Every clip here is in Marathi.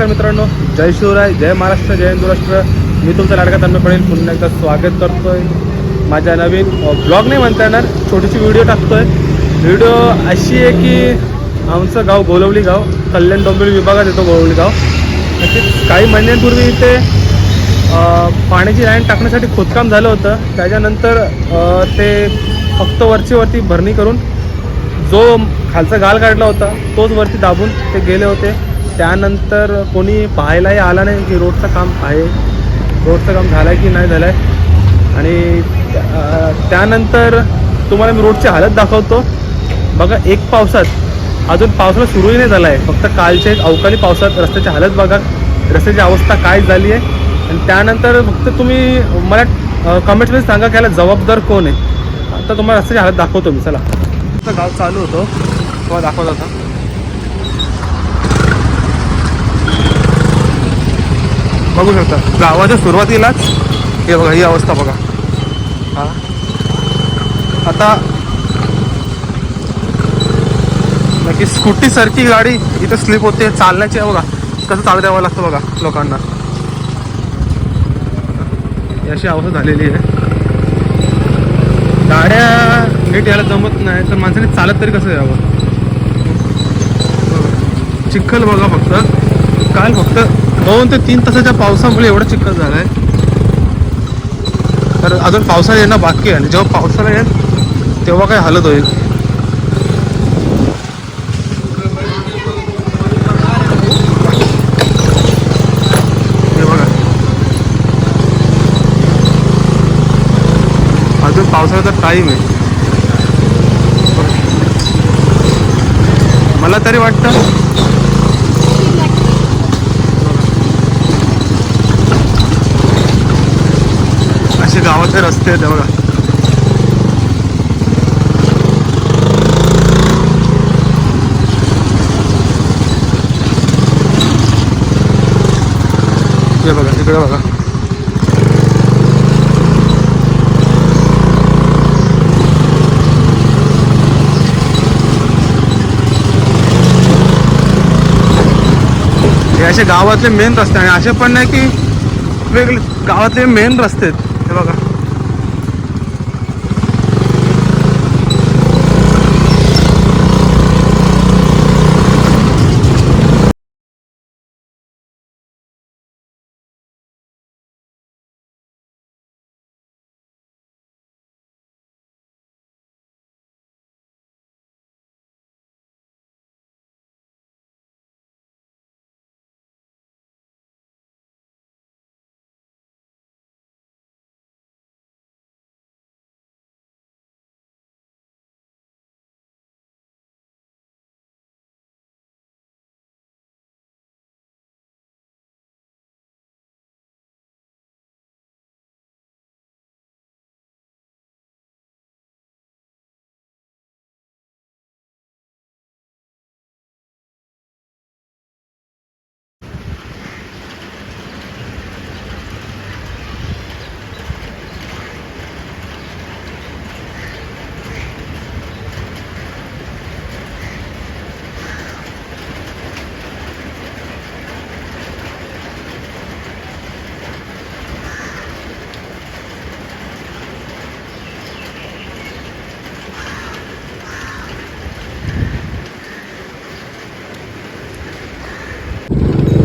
नमस्कार मित्रांनो जय शिवराय जय महाराष्ट्र जय हिंदुराष्ट्र मी तुमचा लाडका तन्मय पडेल पुन्हा एकदा स्वागत करतोय माझ्या नवीन ब्लॉग नाही म्हणता येणार छोटीशी व्हिडिओ टाकतोय. व्हिडिओ अशी आहे की आमचं गाव गोलवली गाव कल्याण डोंबिवली विभागात येतो गोलवली गाव. नक्कीच काही महिन्यांपूर्वी इथे पाण्याची लाईन टाकण्यासाठी खोदकाम झालं होतं. त्याच्यानंतर ते फक्त वरची वरती भरणी करून जो खालचा गाल काढला होता तोच वरती दाबून ते गेले होते. त्यानंतर कोणी पाहायलाही आला नाही की रोडचं काम आहे. रोडचं काम झालं आहे की नाही झालं आहे आणि त्यानंतर तुम्हाला मी रोडची हालत दाखवतो. बघा एक पावसात अजून पावसाला सुरूही नाही झाला आहे फक्त कालच्या अवकाळी पावसात रस्त्याची हालत बघा. रस्त्याची अवस्था काय झाली आहे आणि त्यानंतर फक्त तुम्ही मला कमेंट्समध्ये सांगा की याला जबाबदार कोण आहे. आता तुम्हाला रस्त्याची हालत दाखवतो मी चला. गाव चालू होतो. तुम्हाला दाखवत होता. बघू शकता. गावाच्या सुरुवातीलाच हे बघा ही अवस्था बघा. हा. आता नक्की स्कूटी सारखी गाडी इथं स्लिप होते चालण्याची आहे बघा. कसं चालू द्यावं लागतं बघा लोकांना. अशी अवस्था झालेली आहे. गाड्या नीट यायला जमत नाही तर माणसाने चालत तरी कसं यावं? चिखल बघा फक्त. काल फक्त दोन ते तीन तासाच्या पावसामुळे एवढं चिखल आहे तर अजून पावसाळा येणं बाकी आहे आणि जेव्हा पावसाळा येईल तेव्हा काय हालत होईल. हे बघा. अजून पावसाळ्याचा टाईम आहे. मला तरी वाटतं असे गावाचे रस्ते आहेत हे बघा. हे बघा इकडे बघा. हे असे गावातले मेन रस्ते आणि असे पण नाही की वेगळे गावातले मेन रस्ते आहेत. हे बघा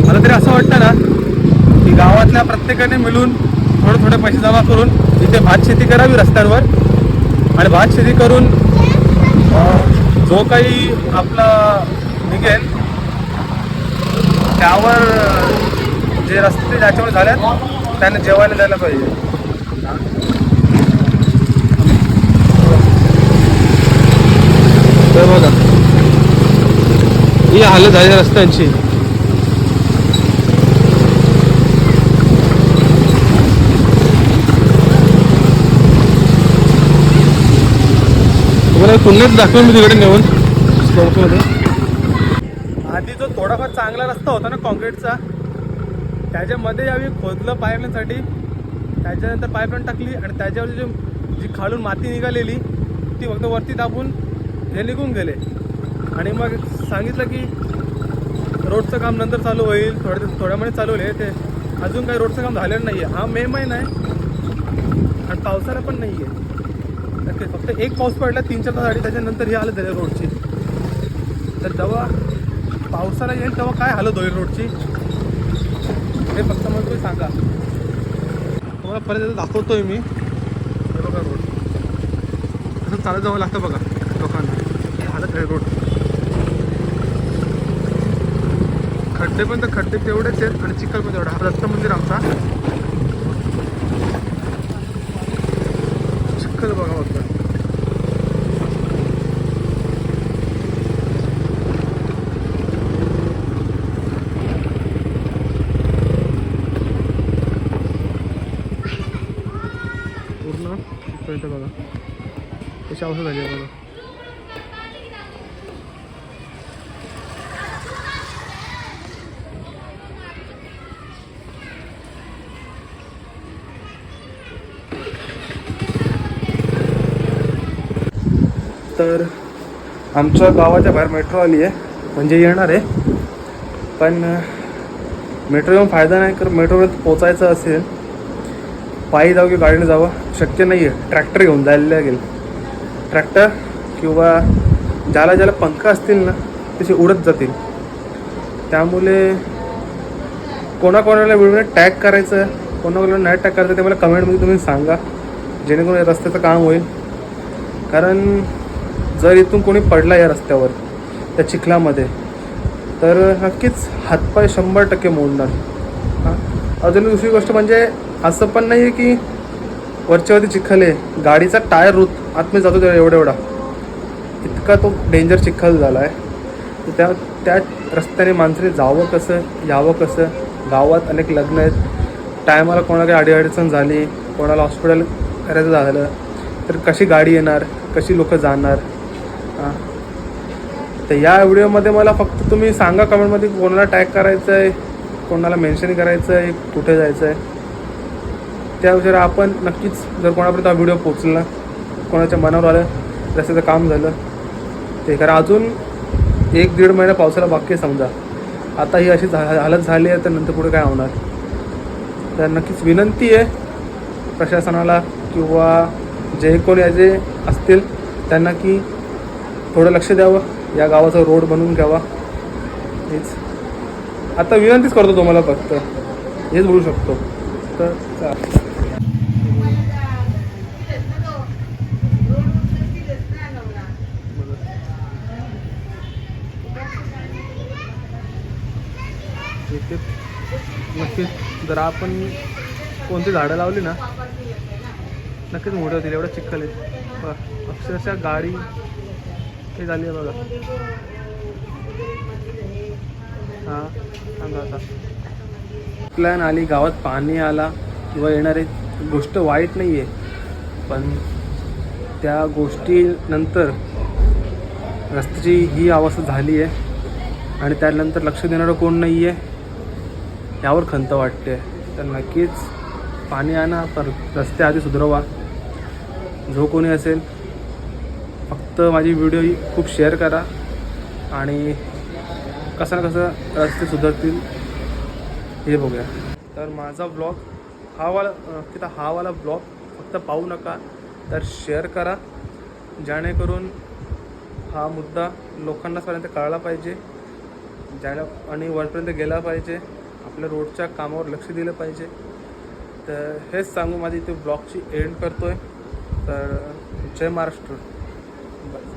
मला तरी असं वाटतं ना की गावातल्या प्रत्येकाने मिळून थोडे थोडे पैसे जमा करून इथे भात शेती करावी रस्त्यांवर. आणि भात शेती करून जो काही आपला निघेल त्यावर जे रस्ते ज्याच्यावर झाल्यात त्यांना जेवायला द्यायला पाहिजे. तर बघा ही हालत झाली रस्त्यांची. तुम्हाला पुन्हाच दाखवेन मी तिकडे नेऊन. आधी जो थोडाफार चांगला रस्ता होता ना कॉन्क्रीटचा त्याच्यामध्ये यावेळी खोदलं पाईपलाईनसाठी. त्याच्यानंतर पाईपलाईन टाकली आणि त्याच्यावर जी जी खालून माती निघालेली ती फक्त वरती दाबून हे निघून गेले. आणि मग सांगितलं की रोडचं काम नंतर चालू होईल थोड्या थोड्या महिने चालू होईल. ते अजून काही रोडचं काम झालेलं नाही आहे हा मे महिना आहे. आणि पावसाळा पण नाही आहे नक्की फक्त एक पाऊस पडला तीन चार तास आधी त्याच्यानंतर हे आलं झाली रोडची. तर जेव्हा पावसाला येईल तेव्हा काय हालत होईल रोडची? हे फक्त मला तुम्ही सांगा. तुम्हाला परत एकदा दाखवतोय मी. बघा रोड. असं चालत जावं लागतं बघा लोकांना. हे हालत आहे रोड. खड्डे पण तर खड्डे तेवढेच आहेत आणि चिखल पण तेवढा हा दत्त मंदिर आमचा. असेल बघा फक्त. पूर्ण इथपर्यंत बघा. कशी अवस्था झाली बघा. तर आमच्या गावाच्या बाहेर मेट्रो आली आहे. म्हणजे येणार आहे. पण मेट्रो येऊन फायदा नाही कारण मेट्रोपर्यंत पोचायचं असेल पायी जावं की गाडीने जावं शक्य नाही आहे ट्रॅक्टर घेऊन जायला लागेल. ट्रॅक्टर किंवा ज्याला ज्याला पंख असतील ना तसे उडत जातील. त्यामुळे कोणाकोणाला मिळून टॅग करायचं कोणाकोणाला नाही टॅग करायचं ते मला कमेंटमध्ये तुम्ही सांगा. जेणेकरून रस्त्याचं काम होईल. कारण जर इथून कोणी पडला या रस्त्यावर त्या चिखलामध्ये तर नक्कीच हातपाय शंभर टक्के मोडणार. हां? अजून दुसरी गोष्ट म्हणजे असं पण नाही आहे की वरच्यावरती चिखल आहे गाडीचा टायर रुत आतमध्ये जातो तेवढा एवढा एवढा. इतका तो डेंजर चिखल झाला आहे त्या त्या रस्त्याने माणसाने जावं कसं यावं कसं? गावात अनेक लग्न आहेत. टायमाला कोणाला काही अडीअडचण झाली कोणाला हॉस्पिटल करायचं झालं तर कशी गाडी येणार कशी लोकं जाणार? तर या व्हिडिओमध्ये मला फक्त तुम्ही सांगा कमेंटमध्ये कोणाला टॅग करायचं आहे कोणाला मेन्शन करायचं आहे कुठे जायचं आहे त्याविषयी आपण नक्कीच जर कोणापर्यंत हा व्हिडिओ पोचला कोणाच्या मनावर आलं रस्त्याचं काम झालं ते कारण अजून एक दीड महिना पावसाला बाकी आहे समजा. आता ही अशी झा- हालत झाली आहे तर नंतर पुढे काय होणार? तर नक्कीच विनंती आहे प्रशासनाला किंवा जे कोणी याचे असतील त्यांना की थोडं लक्ष द्यावं या गावाचा रोड बनवून घ्यावा. हेच. आता विनंतीच करतो तुम्हाला फक्त. हेच बोलू शकतो. तर इथे नक्कीच जर आपण कोणती झाडं लावली ना नक्कीच मोठे होतील एवढं चिखल आहे अक्षरशः गाडी हे झाली आहे बघा. हां सांगा आता. प्लॅन आली गावात पाणी आला किंवा येणारे गोष्ट वाईट नाही आहे पण त्या गोष्टीनंतर रस्त्याची ही अवस्था झाली आहे आणि त्यानंतर लक्ष देणारं कोण नाही आहे यावर खंत वाटते. तर नक्कीच पाणी आणा पर रस्ते आधी सुधरवा. जो कोणी असेल फक्त माझी व्हिडिओ खूप शेअर करा. आणि कसं ना कसं रस्ते सुधारतील हे बघूया. तर माझा ब्लॉग हा वाला तिथं हा वाला ब्लॉग फक्त पाहू नका तर शेअर करा. जेणेकरून हा मुद्दा लोकांनापर्यंत कळला पाहिजे. ज्याला आणि वरपर्यंत गेला पाहिजे. आपल्या रोडच्या कामावर लक्ष दिलं पाहिजे. तर हेच सांगू माझी इथे ब्लॉगची एंड करतो आहे तर जय महाराष्ट्र. Bye.